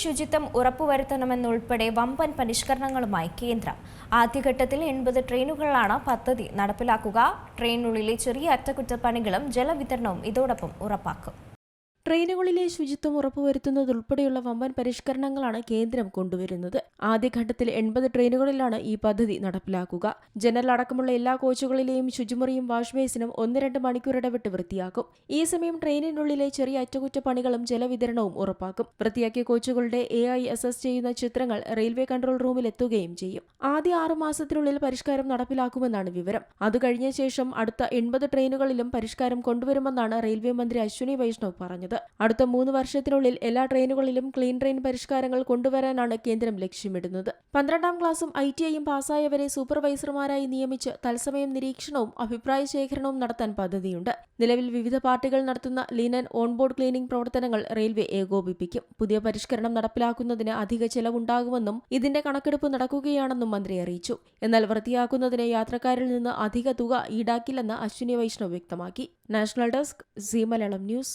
ശുചിത്വം ഉറപ്പുവരുത്തണമെന്നുൾപ്പെടെ വമ്പൻ പരിഷ്കരണങ്ങളുമായി കേന്ദ്രം. ആദ്യഘട്ടത്തിൽ എൺപത് ട്രെയിനുകളിലാണ് പദ്ധതി നടപ്പിലാക്കുക. ട്രെയിനുള്ളിലെ ചെറിയ അറ്റകുറ്റപ്പണികളും ജലവിതരണവും ഇതോടൊപ്പം ഉറപ്പാക്കും. ട്രെയിനുകളിലെ ശുചിത്വം ഉറപ്പുവരുത്തുന്നതുൾപ്പെടെയുള്ള വമ്പൻ പരിഷ്കരണങ്ങളാണ് കേന്ദ്രം കൊണ്ടുവരുന്നത്. ആദ്യഘട്ടത്തിൽ എൺപത് ട്രെയിനുകളിലാണ് ഈ പദ്ധതി നടപ്പിലാക്കുക. ജനറൽ അടക്കമുള്ള എല്ലാ കോച്ചുകളിലെയും ശുചിമുറിയും വാഷ് ബേസിനും ഒന്ന് രണ്ട് മണിക്കൂർ ഇടവിട്ട് വൃത്തിയാക്കും. ഈ സമയം ട്രെയിനിനുള്ളിലെ ചെറിയ അറ്റകുറ്റപ്പണികളും ജലവിതരണവും ഉറപ്പാക്കും. വൃത്തിയാക്കിയ കോച്ചുകളുടെ എ ഐ എസ് എസ് ചെയ്യുന്ന ചിത്രങ്ങൾ റെയിൽവേ കൺട്രോൾ റൂമിൽ എത്തുകയും ചെയ്യും. ആദ്യ ആറു മാസത്തിനുള്ളിൽ പരിഷ്കാരം നടപ്പിലാക്കുമെന്നാണ് വിവരം. അത് കഴിഞ്ഞ ശേഷം അടുത്ത എൺപത് ട്രെയിനുകളിലും പരിഷ്കാരം കൊണ്ടുവരുമെന്നാണ് റെയിൽവേ മന്ത്രി അശ്വിനി വൈഷ്ണവ് പറഞ്ഞത്. അടുത്ത മൂന്ന് വർഷത്തിനുള്ളിൽ എല്ലാ ട്രെയിനുകളിലും ക്ലീൻ ട്രെയിൻ പരിഷ്കാരങ്ങൾ കൊണ്ടുവരാനാണ് കേന്ദ്രം ലക്ഷ്യമിടുന്നത്. പന്ത്രണ്ടാം ക്ലാസും ഐ ടി ഐയും പാസ്സായവരെ സൂപ്പർവൈസർമാരായി നിയമിച്ച് തത്സമയം നിരീക്ഷണവും അഭിപ്രായ ശേഖരണവും നടത്താൻ പദ്ധതിയുണ്ട്. നിലവിൽ വിവിധ പാർട്ടികൾ നടത്തുന്ന ആൻഡ് ഓൺബോർഡ് ക്ലീനിംഗ് പ്രവർത്തനങ്ങൾ റെയിൽവേ ഏകോപിപ്പിക്കും. പുതിയ പരിഷ്കരണം നടപ്പിലാക്കുന്നതിന് അധിക ചെലവുണ്ടാകുമെന്നും ഇതിന്റെ കണക്കെടുപ്പ് നടക്കുകയാണെന്നും മന്ത്രി അറിയിച്ചു. എന്നാൽ വൃത്തിയാക്കുന്നതിന് യാത്രക്കാരിൽ നിന്ന് അധിക തുക ഈടാക്കില്ലെന്ന് അശ്വിനി വൈഷ്ണവ് വ്യക്തമാക്കി. National desk Zee Malayalam news